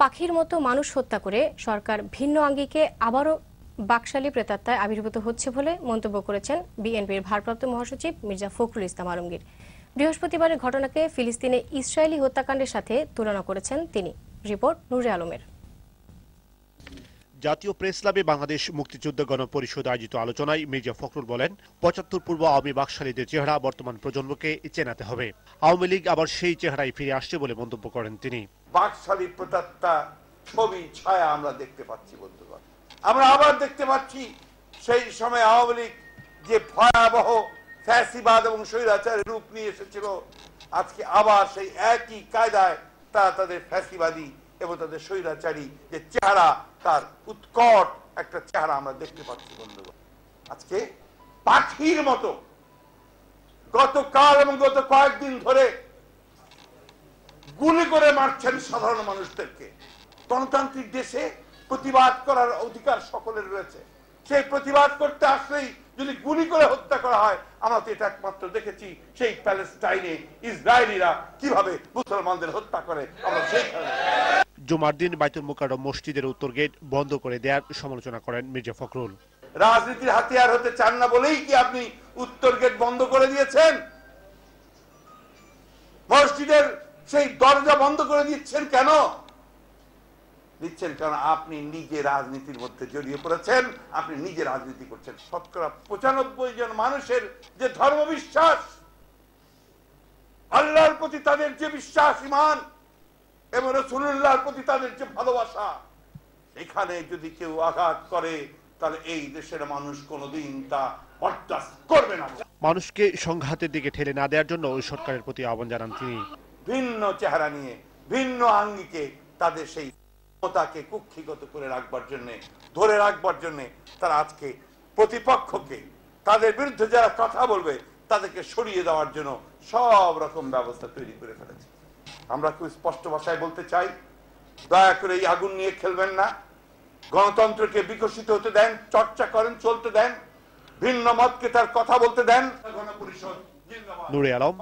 পাখির মতো মানুষ হত্যা করে সরকার ভিন্ন আঙ্গিকে আবারও বাকশালী প্রেতাত্মায় আবির্ভূত হচ্ছে বলে মন্তব্য করেছেন বিএনপির ভারপ্রাপ্ত মহাসচিব মির্জা ফখরুল ইসলাম আলমগীর। বৃহস্পতিবারের ঘটনাকে ফিলিস্তিনে ইসরায়েলি হত্যাকাণ্ডের সাথে তুলনা করেছেন তিনি। রিপোর্ট নুরে আলমের। জাতীয় প্রেস ক্লাবে বাংলাদেশ মুক্তিযুদ্ধ গণপরিষদ আয়োজিত আলোচনায় মির্জা ফখরুল বলেন, পঁচাত্তর পূর্ব আওয়ামী বাকশালীদের চেহারা বর্তমান প্রজন্মকে চেনাতে হবে। আওয়ামী লীগ আবার সেই চেহারায় ফিরে আসছে বলে মন্তব্য করেন তিনি। বাকশালী প্রতাত্তা ছবি, ছায়া আমরা দেখতে পাচ্ছি বন্ধুগণ আমরা আবার দেখতে পাচ্ছি সেই সময় আওয়ামী লীগ যে ভয়াবহ ফ্যাসিবাদ এবং স্বৈরাচারের রূপ নিয়ে এসেছিল, আজকে আবার সেই একই কায়দায় তারা তাদের ফ্যাসিবাদী এবং তাদের স্বৈরাচারী যে চেহারা, তার উৎকট একটা চেহারা আমরা দেখতে পাচ্ছি বন্ধুগণ আজকে পাখির মতো গতকাল এবং গত কয়েকদিন ধরে গুলি করে মারছেন সাধারণ মানুষদেরকে। গণতান্ত্রিক দেশে প্রতিবাদ করার অধিকার সকলের রয়েছে। সেই প্রতিবাদ করতে আসলেই যদি গুলি করে হত্যা করা হয় আমরা তো এটা একমাত্র দেখেছি সেই প্যালেস্টাইনে ইসরায়েলিরা কীভাবে মুসলমানদের হত্যা করে আমরা সেইখানে জুমার দিন বাইতুল মোকাররম মসজিদের উত্তর গেট বন্ধ করে দেওয়ার সমালোচনা করেন মির্জা ফখরুল। রাজনীতির হাতিয়ার হতে চান না বলেই কি আপনি উত্তর গেট বন্ধ করে দিয়েছেন? মসজিদের সেই দরজা বন্ধ করে দিচ্ছেন কেন? দিচ্ছেন কারণ আপনি নিজে রাজনীতির মধ্যে জড়িয়ে পড়েছেন, আপনি নিজে রাজনীতি করছেন। শতকরা পঁচানব্বই জন মানুষের যে ধর্মবিশ্বাস, আল্লাহর প্রতি তাদের যে বিশ্বাস ইমান এবং রসুল্লাহর প্রতি তাদের যে ভালোবাসা, এখানে যদি কেউ আঘাত করে, তাহলে এই দেশের মানুষ কোনোদিন তা বরদাস্ত করবে না। মানুষকে সংঘাতের দিকে ঠেলে না দেওয়ার জন্য ওই সরকারের প্রতি আহ্বান জানান তিনি। ভিন্ন চেহারা নিয়ে, ভিন্ন আঙ্গিকে তাদের সেই ক্ষমতাকে কুক্ষিগত করে রাখবার জন্য, ধরে রাখবার জন্য তারা আজকে প্রতিপক্ষকে, তাদের বিরুদ্ধে যারা কথা বলবে, তাদেরকে সরিয়ে দেওয়ার জন্য সব রকম ব্যবস্থা তৈরি করে ফেলেছে। আমরা খুব স্পষ্ট ভাষায় বলতে চাই, দয়া করে এই আগুন নিয়ে খেলবেন না। গণতন্ত্রকে বিকশিত হতে দেন, চর্চা করেন, চলতে দেন, ভিন্ন মতকে তার কথা বলতে দেন। গণপরিষদ। নুরে আলম।